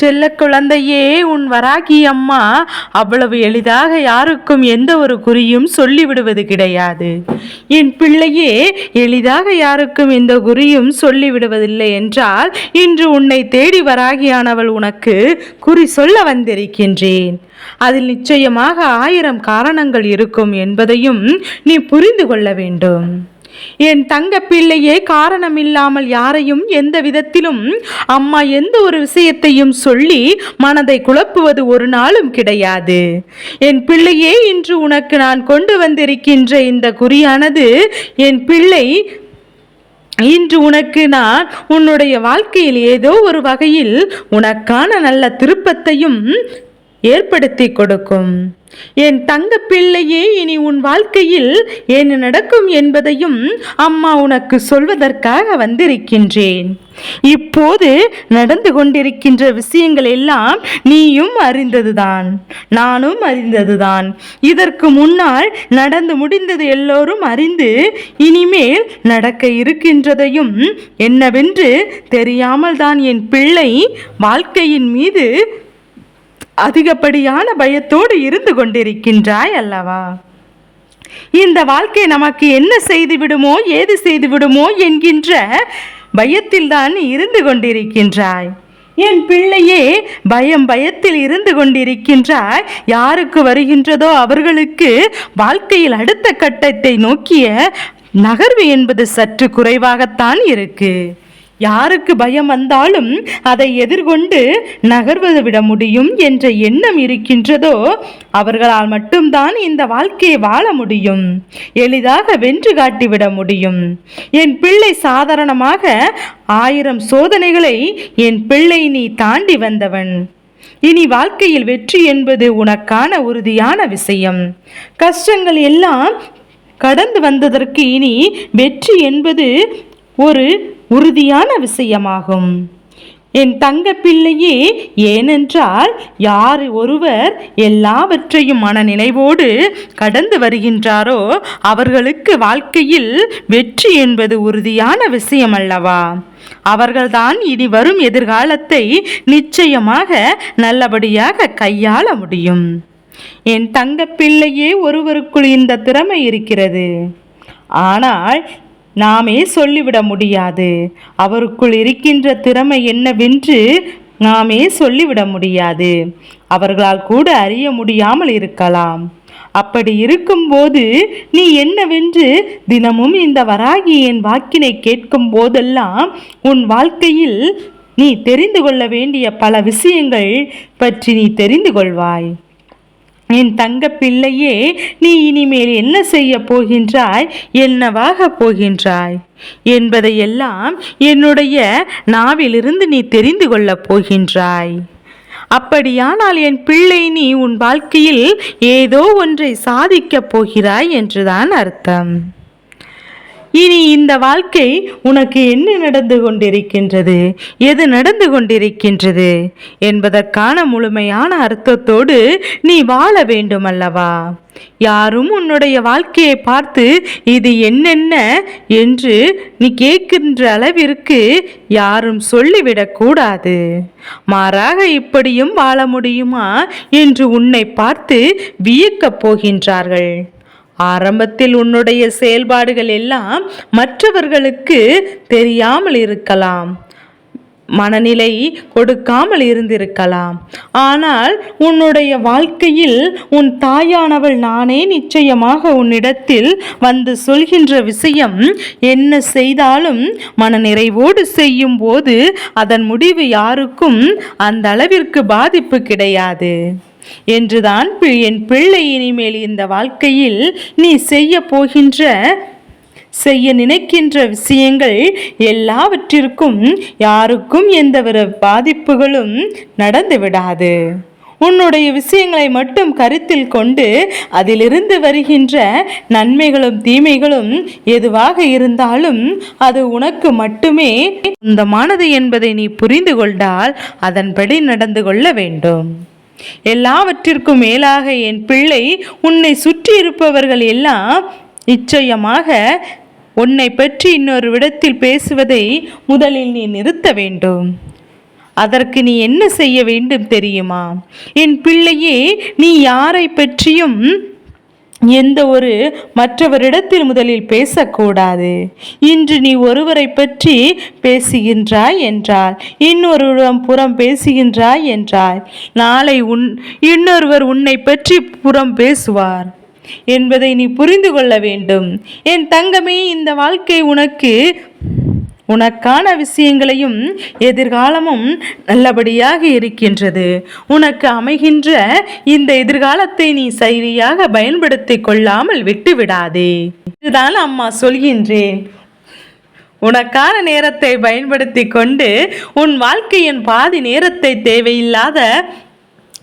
செல்ல குழந்தையே உன் வராகி அம்மா அவ்வளவு எளிதாக யாருக்கும் எந்த ஒரு குறியும் சொல்லிவிடுவது கிடையாது. என் பிள்ளையே எளிதாக யாருக்கும் எந்த குறியும் சொல்லிவிடுவதில்லை என்றால் இன்று உன்னை தேடி வராகியானவள் உனக்கு குறி சொல்ல வந்திருக்கின்றேன். அதில் நிச்சயமாக ஆயிரம் காரணங்கள் இருக்கும் என்பதையும் நீ புரிந்து கொள்ள வேண்டும். என் தங்க பிள்ளையே காரணமில்லாமல் யாரையும் எந்த விதத்திலும் அம்மா எந்த ஒரு விஷயத்தையும் சொல்லி மனதை குழப்புவது ஒரு நாளும் கிடையாது. என் பிள்ளையே இன்று உனக்கு நான் கொண்டு வந்திருக்கின்ற இந்த குறியானது என் பிள்ளை இன்று உனக்கு நான் உன்னுடைய வாழ்க்கையில் ஏதோ ஒரு வகையில் உனக்கான நல்ல திருப்பத்தையும் ஏற்படுத்தி கொடுக்கும். என் தங்க பிள்ளையே இனி உன் வாழ்க்கையில் என்ன நடக்கும் என்பதையும் அம்மா உனக்கு சொல்வதற்காக வந்திருக்கின்றேன். இப்போது நடந்து கொண்டிருக்கின்ற விஷயங்கள் எல்லாம் நீயும் அறிந்ததுதான். நானும் அறிந்ததுதான். இதற்கு முன்னால் நடந்து முடிந்தது எல்லோரும் அறிந்து இனிமேல் நடக்க இருக்கின்றதையும் என்னவென்று தெரியாமல் தான் என் பிள்ளை வாழ்க்கையின் மீது அதிகப்படியான பயத்தோடு இருந்து கொண்டிருக்கின்றாய் அல்லவா? இந்த வாழ்க்கை நமக்கு என்ன செய்து விடுமோ ஏது செய்து விடுமோ என்கின்ற பயத்தில் தான் இருந்து கொண்டிருக்கின்றாய். என் பிள்ளையே பயம் பயத்தில் இருந்து கொண்டிருக்கின்றாய். யாருக்கு வருகின்றதோ அவர்களுக்கு வாழ்க்கையில் அடுத்த கட்டத்தை நோக்கிய நகர்வு என்பது சற்று குறைவாகத்தான் இருக்கு. யாருக்கு பயம் வந்தாலும் அதை எதிர்கொண்டு நகர்வது விட முடியும் என்ற எண்ணம் இருக்கின்றதோ அவர்களால் மட்டும்தான் இந்த வாழ்க்கையை வாழ முடியும். எளிதாக வென்று காட்டிவிட முடியும். என் பிள்ளை சாதாரணமாக ஆயிரம் சோதனைகளை என் பிள்ளை நீ தாண்டி வந்தவன். இனி வாழ்க்கையில் வெற்றி என்பது உனக்கான உறுதியான விஷயம். கஷ்டங்கள் எல்லாம் கடந்து வந்ததற்கு இனி வெற்றி என்பது ஒரு உறுதியான விஷயமாகும். என் தங்க பிள்ளையே ஏனென்றால் யார் ஒருவர் எல்லாவற்றையும் மனநினைவோடு கடந்து வருகின்றாரோ அவர்களுக்கு வாழ்க்கையில் வெற்றி என்பது உறுதியான விஷயம் அல்லவா அவர்கள்தான் இனி வரும் எதிர்காலத்தை நிச்சயமாக நல்லபடியாக கையாள முடியும். என் தங்க பிள்ளையே ஒருவருக்குள் இந்த திறமை இருக்கிறது. ஆனால் நாமே சொல்லிவிட முடியாது. அவருக்குள் இருக்கின்ற திறமை என்னவென்று நாமே சொல்லிவிட முடியாது. அவர்களால் கூட அறிய முடியாமல் இருக்கலாம். அப்படி இருக்கும்போது நீ என்னவென்று தினமும் இந்த வராகியின் வாக்கினை கேட்கும் போதெல்லாம் உன் வாழ்க்கையில் நீ தெரிந்து கொள்ள வேண்டிய பல விஷயங்கள் பற்றி நீ தெரிந்து கொள்வாய். என் தங்க பிள்ளையே நீ இனிமேல் என்ன செய்ய போகின்றாய்? என்னவாக போகின்றாய்? என்பதையெல்லாம் என்னுடைய நாவிலிருந்து நீ தெரிந்து கொள்ளப் போகின்றாய். அப்படியானால் என் பிள்ளை நீ உன் வாழ்க்கையில் ஏதோ ஒன்றை சாதிக்கப் போகிறாய் என்றுதான் அர்த்தம். இனி இந்த வாழ்க்கை உனக்கு என்ன நடந்து கொண்டிருக்கின்றது? எது நடந்து கொண்டிருக்கின்றது? என்பதற்கான முழுமையான அர்த்தத்தோடு நீ வாழ வேண்டும் அல்லவா யாரும் உன்னுடைய வாழ்க்கையை பார்த்து இது என்னென்ன என்று நீ கேட்கின்ற அளவிற்கு யாரும் சொல்லிவிடக்கூடாது மாறாக இப்படியும் வாழ முடியுமா? என்று உன்னை பார்த்து வியக்கப் போகின்றார்கள். ஆரம்பத்தில் உன்னுடைய செயல்பாடுகள் எல்லாம் மற்றவர்களுக்கு தெரியாமல் இருக்கலாம். மனநிலை கொடுக்காமல் இருந்திருக்கலாம். ஆனால் உன்னுடைய வாழ்க்கையில் உன் தாயானவள் நானே நிச்சயமாக உன்னிடத்தில் வந்து சொல்கின்ற விஷயம் என்ன செய்தாலும் மனநிறைவோடு செய்யும் போது அதன் முடிவு யாருக்கும் அந்த அளவிற்கு பாதிப்பு கிடையாது. என்றுதான் என் பிள்ளை இனிமேல் இந்த வாழ்க்கையில் நீ செய்ய போகின்ற செய்ய நினைக்கின்ற விஷயங்கள் எல்லாவற்றிற்கும் யாருக்கும் எந்தவித பாதிப்புகளும் நடந்து விடாது. உன்னுடைய விஷயங்களை மட்டும் கருத்தில் கொண்டு அதிலிருந்து வருகின்ற நன்மைகளும் தீமைகளும் எதுவாக இருந்தாலும் அது உனக்கு மட்டுமே சொந்தமானது என்பதை நீ புரிந்து கொண்டால் அதன்படி நடந்து கொள்ள வேண்டும். எல்லாவற்றிற்கும் மேலாக என் பிள்ளை உன்னை சுற்றி இருப்பவர்கள் எல்லாம் நிச்சயமாக உன்னை பற்றி இன்னொரு விடத்தில் பேசுவதை முதலில் நீ நிறுத்த வேண்டும். அதற்கு நீ என்ன செய்ய வேண்டும் தெரியுமா? என் பிள்ளையே நீ யாரை பற்றியும் எந்த ஒரு மற்றவரிடத்தில் முதலில் பேசக்கூடாது. இன்று நீ ஒருவரை பற்றி பேசுகின்றாய் என்றால் இன்னொருவரிடம் புறம் பேசுகின்றாய் என்றால் நாளை உன் இன்னொருவர் உன்னை பற்றி புறம் பேசுவார் என்பதை நீ புரிந்து கொள்ள வேண்டும். என் தங்கமே இந்த வாழ்க்கை உனக்கு உனக்கான விஷயங்களையும் எதிர்காலமும் நல்லபடியாக இருக்கின்றது. உனக்கு அமைகின்ற இந்த எதிர்காலத்தை நீ சரியாக பயன்படுத்திக் கொள்ளாமல் விட்டுவிடாதே. இதுதான் அம்மா சொல்கின்றேன் உனக்கான நேரத்தை பயன்படுத்தி கொண்டு உன் வாழ்க்கையின் பாதி நேரத்தை தேவையில்லாத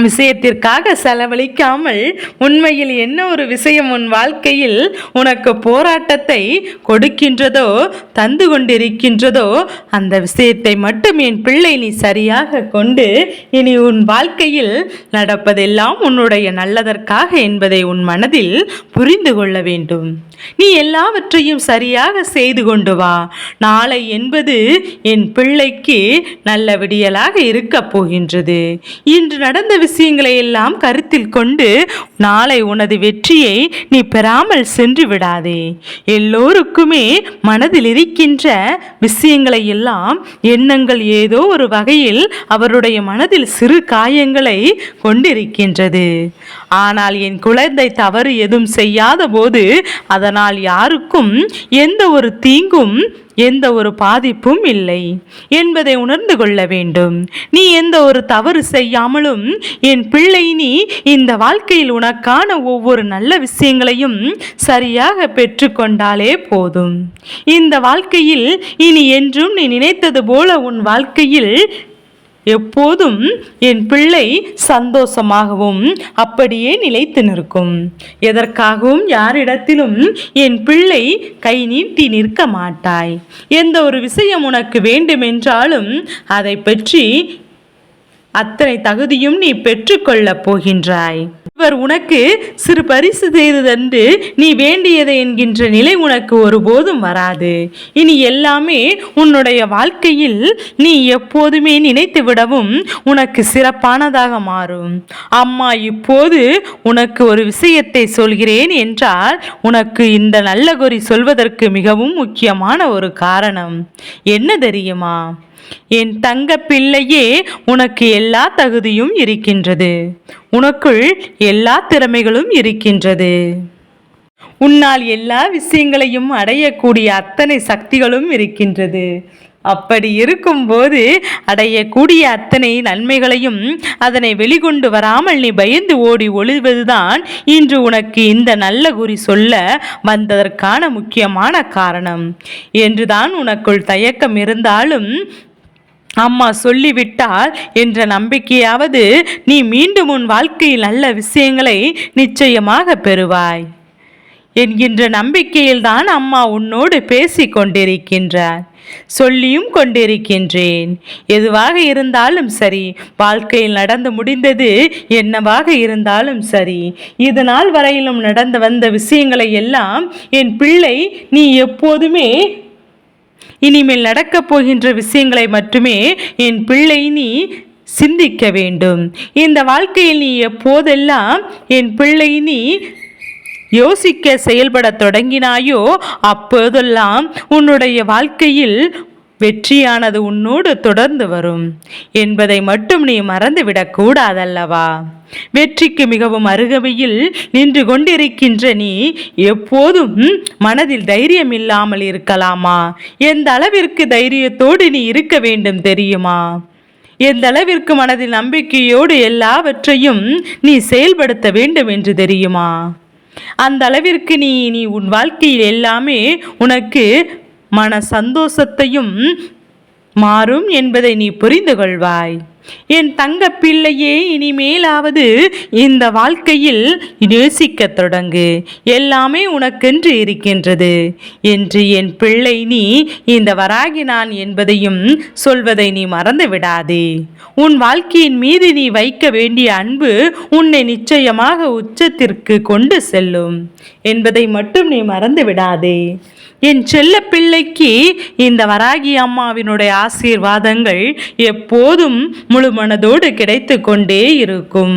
விஷயத்திற்காக செலவழிக்காமல் உண்மையில் என்ன ஒரு விஷயம் உன் வாழ்க்கையில் உனக்கு போராட்டத்தை கொடுக்கின்றதோ தந்து கொண்டிருக்கின்றதோ அந்த விஷயத்தை மட்டும் என் பிள்ளை நீ சரியாக கொண்டு இனி உன் வாழ்க்கையில் நடப்பதெல்லாம் உன்னுடைய நல்லதற்காக என்பதை உன் மனதில் புரிந்து கொள்ள வேண்டும். நீ எல்லாவற்றையும் சரியாக செய்து கொண்டு வா. நாளை என்பது என் பிள்ளைக்கு நல்ல விடியலாக இருக்கப் போகின்றது. இன்று நடந்த விஷயங்களை எல்லாம் கருத்தில் கொண்டு நாளை உனது வெற்றியை நீ பெறாமல் சென்று விடாதே. எல்லோருக்குமே மனதில் இருக்கின்ற விஷயங்களை எல்லாம் எண்ணங்கள் ஏதோ ஒரு வகையில் அவருடைய மனதில் சிறு காயங்களை கொண்டிருக்கின்றது. ஆனால் என் குழந்தை தவறு எதுவும் செய்யாத போது அதனால் யாருக்கும் எந்த ஒரு தீங்கும் எந்த ஒரு பாதிப்பும் இல்லை. என்பதை உணர்ந்து கொள்ள வேண்டும். நீ எந்த ஒரு தவறு செய்யாமலும் என் பிள்ளை நீ இந்த வாழ்க்கையில் உனக்கான ஒவ்வொரு நல்ல விஷயங்களையும் சரியாக பெற்றுக்கொண்டாலே போதும். இந்த வாழ்க்கையில் இனி என்றும் நீ நினைத்தது போல உன் வாழ்க்கையில் எப்போதும் என் பிள்ளை சந்தோஷமாகவும் அப்படியே நிலைத்து நிற்கும். எதற்காகவும் யாரிடத்திலும் என் பிள்ளை கை நீட்டி நிற்க மாட்டாய். எந்த ஒரு விஷயம் உனக்கு வேண்டுமென்றாலும் அதை பற்றி அத்தனை தகுதியும் நீ பெற்றுக்கொள்ளப் போகின்றாய். இவர் உனக்கு சிறு பரிசு செய்து தந்து நீ வேண்டியதை என்கின்ற நிலை உனக்கு ஒருபோதும் வராது. இனி எல்லாமே உன்னுடைய வாழ்க்கையில் நீ எப்போதுமே நினைத்து விடவும் உனக்கு சிறப்பானதாக மாறும். அம்மா இப்போது உனக்கு ஒரு விஷயத்தை சொல்கிறேன் என்றால் உனக்கு இந்த நல்ல குறி சொல்வதற்கு மிகவும் முக்கியமான ஒரு காரணம். என்ன தெரியுமா? என் தங்க பிள்ளையே உனக்கு எல்லா தகுதியும் இருக்கின்றது. உனக்குள் எல்லா திறமைகளும் இருக்கின்றது. உன்னால் எல்லா விஷயங்களையும் அடையக்கூடிய அத்தனை சக்திகளும் இருக்கின்றது. அப்படி இருக்கும்போது அடையக்கூடிய அத்தனை நன்மைகளையும் அதனை வெளிக்கொண்டு வராமல் நீ பயந்து ஓடி ஒளிவதுதான் இன்று உனக்கு இந்த நல்ல குறி சொல்ல வந்ததற்கான முக்கியமான காரணம். என்றுதான் உனக்குள் தயக்கம் இருந்தாலும் அம்மா சொல்லிவிட்டால் என்ற நம்பிக்கையாவது நீ மீண்டும் உன் வாழ்க்கையில் நல்ல விஷயங்களை நிச்சயமாக பெறுவாய் என்கின்ற நம்பிக்கையில்தான் அம்மா உன்னோடு பேசி கொண்டிருக்கின்றார். சொல்லியும் கொண்டிருக்கின்றேன். எதுவாக இருந்தாலும் சரி. வாழ்க்கையில் நடந்து முடிந்தது என்னவாக இருந்தாலும் சரி. இது நாள் வரையிலும் நடந்து வந்த விஷயங்களை எல்லாம் என் பிள்ளை நீ எப்போதுமே இனிமேல் நடக்கப் போகின்ற விஷயங்களை மட்டுமே என் பிள்ளை நீ சிந்திக்க வேண்டும். இந்த வாழ்க்கையில் நீ எப்போதெல்லாம் என் பிள்ளை நீ யோசிக்க செயல்பட தொடங்கினாயோ அப்போதெல்லாம் உன்னுடைய வாழ்க்கையில் வெற்றியானது உன்னோடு தொடர்ந்து வரும். என்பதை மட்டும் நீ மறந்துவிடக்கூடாதல்லவா வெற்றிக்கு மிகவும் அருகமையில் நின்று கொண்டிருக்கின்ற நீ எப்போதும் மனதில் தைரியம் இல்லாமல் இருக்கலாமா? எந்த அளவிற்கு தைரியத்தோடு நீ இருக்க வேண்டும் தெரியுமா? எந்த அளவிற்கு மனதில் நம்பிக்கையோடு எல்லாவற்றையும் நீ செயல்படுத்த வேண்டும் என்று தெரியுமா? அந்த அளவிற்கு நீ நீ உன் வாழ்க்கையில் எல்லாமே உனக்கு மன சந்தோஷத்தையும் மாறும் என்பதை நீ புரிந்து கொள்வாய். என் தங்க பிள்ளையே இனிமேலாவது இந்த வாழ்க்கையில் யோசிக்கத் தொடங்கு. எல்லாமே உனக்கென்று இருக்கின்றது. என்று என் பிள்ளை நீ இந்த வராகி நான் என்பதையும் சொல்வதை நீ மறந்து விடாதே. உன் வாழ்க்கையின் மீது நீ வைக்க வேண்டிய அன்பு உன்னை நிச்சயமாக உச்சத்திற்கு கொண்டு செல்லும். என்பதை மட்டும் நீ மறந்து விடாதே. என் செல்ல பிள்ளைக்கு இந்த வராகி அம்மாவினுடைய ஆசீர்வாதங்கள் எப்போதும் முழு மனதோடு கிடைத்து கொண்டே இருக்கும்.